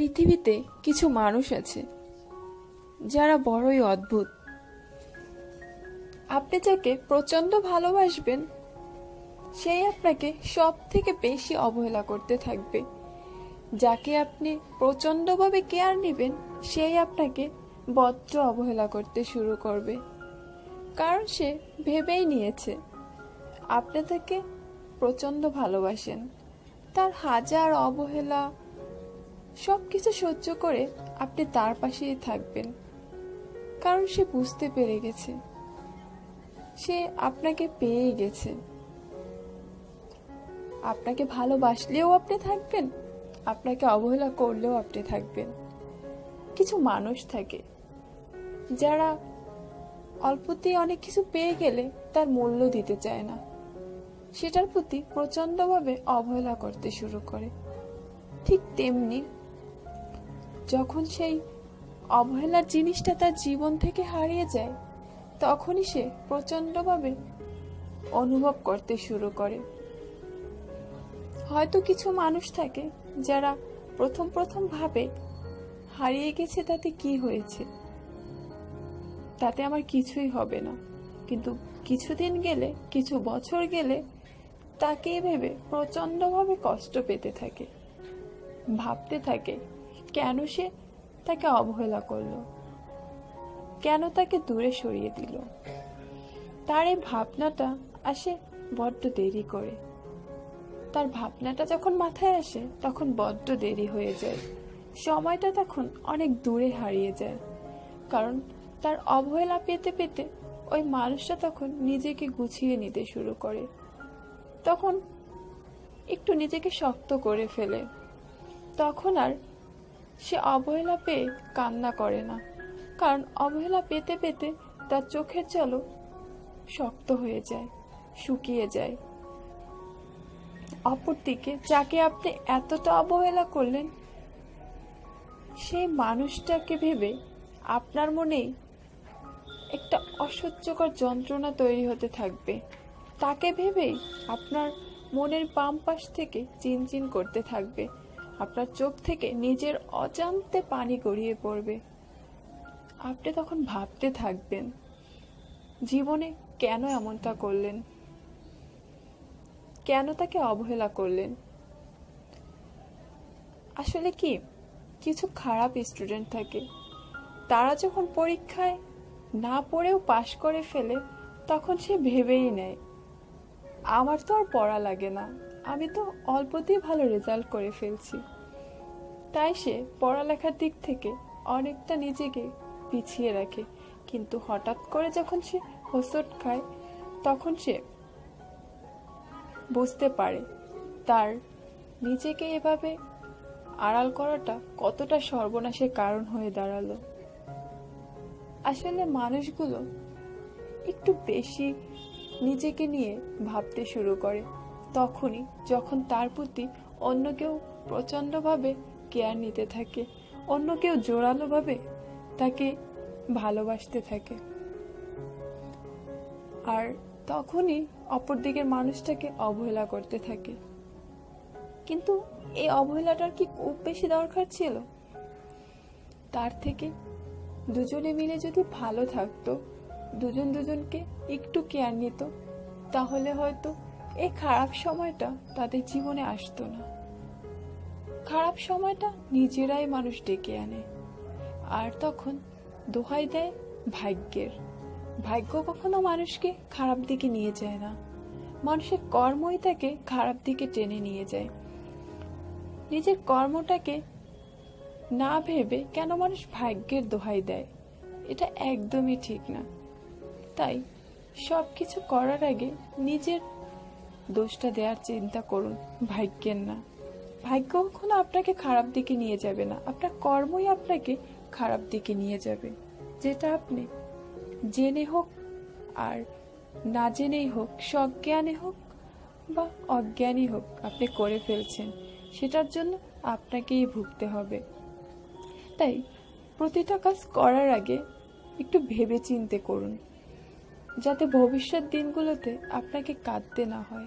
পৃথিবীতে কিছু মানুষ আছে, যারা বড়ই অদ্ভুত। আপনি যাকে প্রচণ্ড ভালোবাসবেন, সেই আপনাকে সব থেকে বেশি অবহেলা করতে থাকবে। যাকে আপনি প্রচণ্ডভাবে কেয়ার নেবেন, সেই আপনাকে বজ্র অবহেলা করতে শুরু করবে। কারণ সে ভেবেই নিয়েছে, আপনি তাকে প্রচণ্ড ভালোবাসেন। তার হাজার অবহেলা সব কিছু সহ্য করে আপনি তার পাশেই থাকবেন। কারণ সে বুঝতে পেরে গেছে। সে আপনাকে পেয়ে গেছে। আপনাকে ভালোবাসলেও আপনি থাকবেন, আপনাকে অবহেলা করলেও আপনি থাকবেন। কিছু মানুষ থাকে, যারা অল্পতেই অনেক কিছু পেয়ে গেলে তার মূল্য দিতে চায় না। সেটার প্রতি প্রচণ্ডভাবে অবহেলা করতে শুরু করে। ঠিক তেমনি যখন সেই অবহেলার জিনিসটা তার জীবন থেকে হারিয়ে যায়, তখনই সে প্রচণ্ডভাবে অনুভব করতে শুরু করে। হয়তো কিছু মানুষ থাকে যারা প্রথম প্রথম ভাবে হারিয়ে গেছে তাতে কি হয়েছে? তাতে আমার কিছুই হবে না। কিন্তু কিছুদিন গেলে, কিছু বছর গেলে তাকে ভেবে প্রচণ্ডভাবে কষ্ট পেতে থাকে, ভাবতে থাকে। কেন সে তাকে অবহেলা করল? কেন তাকে দূরে সরিয়ে দিল? তার এই ভাবনাটা আসে বড্ড দেরি করে। তার ভাবনাটা যখন মাথায় আসে, তখন বড্ড দেরি হয়ে যায়। সময়টা তখন অনেক দূরে হারিয়ে যায়। কারণ তার অবহেলা পেতে পেতে ওই মানুষটা তখন নিজেকে গুছিয়ে নিতে শুরু করে। তখন একটু নিজেকে শক্ত করে ফেলে। তখন আর সে অবহেলা পেয়ে কান্না করে না। কারণ অবহেলা পেতে পেতে তার চোখের জলও শক্ত হয়ে যায়, শুকিয়ে যায়। অপরদিকে যাকে আপনি এতটা অবহেলা করলেন, সেই মানুষটাকে ভেবে আপনার মনেই একটা অসহ্যকর যন্ত্রণা তৈরি হতে থাকবে। তাকে ভেবেই আপনার মনের বাম পাশ থেকে চিনচিন করতে থাকবে। আপনার চোখ থেকে নিজের অজান্তে পানি গড়িয়ে পড়বে। আপনি তখন ভাবতে থাকবেন, জীবনে কেন এমনটা করলেন? কেন তাকে অবহেলা করলেন? আসলে কি, কিছু খারাপ স্টুডেন্ট থাকে। তারা যখন পরীক্ষায় না পড়েও পাশ করে ফেলে, তখন সে ভেবেই নেয়, আমার তো আর পড়া লাগে না। আমি তো অল্পতেই ভালো রেজাল্ট করে ফেলছি। তাই সে পড়ালেখার দিক থেকে অনেকটা নিজেকে পিছিয়ে রাখে। কিন্তু হঠাৎ করে যখন সে হোসট খায়, তখন সে বুঝতে পারে তার নিজেকে এভাবে আড়াল করাটা কতটা সর্বনাশের কারণ হয়ে দাঁড়াল। আসলে মানুষগুলো একটু বেশি নিজেকে নিয়ে ভাবতে শুরু করে। তখনই যখন তার প্রতি অন্য কেউ প্রচণ্ডভাবে কেয়ার নিতে থাকে, অন্য কেউ জোরালোভাবে তাকে ভালোবাসতে থাকে। আর তখনই অপর দিকের মানুষটাকে অবহেলা করতে থাকে। কিন্তু এই অবহেলাটার কি খুব বেশি দরকার ছিল? তার থেকে দুজনে মিলে যদি ভালো থাকতো, দুজন দুজনকে একটু কেয়ার নিত, তাহলে হয়তো এই খারাপ সময়টা তাদের জীবনে আসতো না। খারাপ সময়টা নিজেরাই মানুষ ডেকে আনে। আর তখন দোহাই দেয় ভাগ্যের। ভাগ্য কখনো মানুষকে খারাপ দিকে নিয়ে যায় না। মানুষের কর্মই তাকে খারাপ দিকে টেনে নিয়ে যায়। নিজের কর্মটাকে না ভেবে কেন মানুষ ভাগ্যের দোহাই দেয়? এটা একদমই ঠিক না। তাই সব কিছু করার আগে নিজের দোষটা দেওয়ার চিন্তা করুন, ভাগ্যের না। ভাগ্য কখনো আপনাকে খারাপ দিকে নিয়ে যাবে না। আপনার কর্মই আপনাকে খারাপ দিকে নিয়ে যাবে। যেটা আপনি জেনে হোক আর না জেনেই হোক, সজ্ঞানে হোক বা অজ্ঞানই হোক আপনি করে ফেলছেন, সেটার জন্য আপনাকেই ভুগতে হবে। তাই প্রতিটা কাজ করার আগে একটু ভেবে চিনতে করুন, যাতে ভবিষ্যৎ দিনগুলোতে আপনাকে কাঁদতে না হয়।